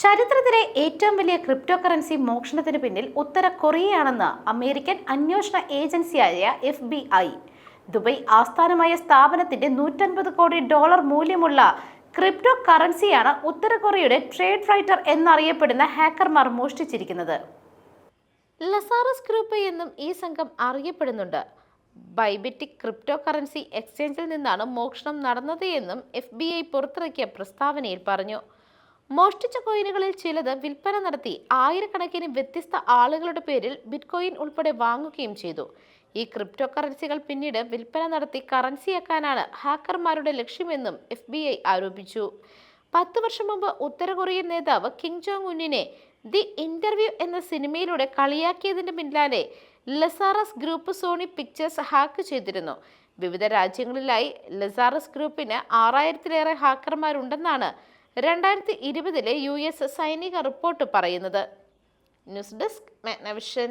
ചരിത്രത്തിലെ ഏറ്റവും വലിയ ക്രിപ്റ്റോ കറൻസി മോഷണത്തിന് പിന്നിൽ ഉത്തര കൊറിയയാണെന്ന് അമേരിക്കൻ അന്വേഷണ ഏജൻസിയായ എഫ് ബി ഐ ദുബൈ ആസ്ഥാനമായ സ്ഥാപനത്തിന്റെ നൂറ്റൻപത് കോടി ഡോളർ മൂല്യമുള്ള ക്രിപ്റ്റോ കറൻസിയാണ് ഉത്തര കൊറിയയുടെ ട്രേഡ് റൈറ്റർ എന്നറിയപ്പെടുന്ന ഹാക്കർമാർ മോഷ്ടിച്ചിരിക്കുന്നത്. ലസാറസ് ഗ്രൂപ്പ് എന്നും ഈ സംഘം അറിയപ്പെടുന്നുണ്ട്. ബൈബിറ്റിക് ക്രിപ്റ്റോ കറൻസി എക്സ്ചേഞ്ചിൽ നിന്നാണ് മോഷണം നടന്നത് എന്നും എഫ് ബി ഐ പുറത്തിറക്കിയ പ്രസ്താവനയിൽ പറഞ്ഞു. മോഷ്ടിച്ച കോയിനുകളിൽ ചിലത് വിൽപ്പന നടത്തി ആയിരക്കണക്കിന് വ്യത്യസ്ത ആളുകളുടെ പേരിൽ ബിറ്റ്കോയിൻ ഉൾപ്പെടെ വാങ്ങുകയും ചെയ്തു. ഈ ക്രിപ്റ്റോ കറൻസികൾ പിന്നീട് വിൽപ്പന നടത്തി കറൻസിയാക്കാനാണ് ഹാക്കർമാരുടെ ലക്ഷ്യമെന്നും എഫ് ബി ഐ ആരോപിച്ചു. പത്ത് വർഷം മുമ്പ് ഉത്തര കൊറിയൻ നേതാവ് കിം ജോങ് ഉന്നിനെ ദി ഇന്റർവ്യൂ എന്ന സിനിമയിലൂടെ കളിയാക്കിയതിന്റെ പിന്നാലെ Lazarus group Sony Pictures hack ചെയ്തിരുന്നു. വിവിധ രാജ്യങ്ങളിലായി ലസാറസ് ഗ്രൂപ്പിന് ആറായിരത്തിലേറെ ഹാക്കർമാരുണ്ടെന്നാണ് രണ്ടായിരത്തി ഇരുപതിലെ യു എസ് സൈനിക റിപ്പോർട്ട് പറയുന്നത്. News desk Magnavision.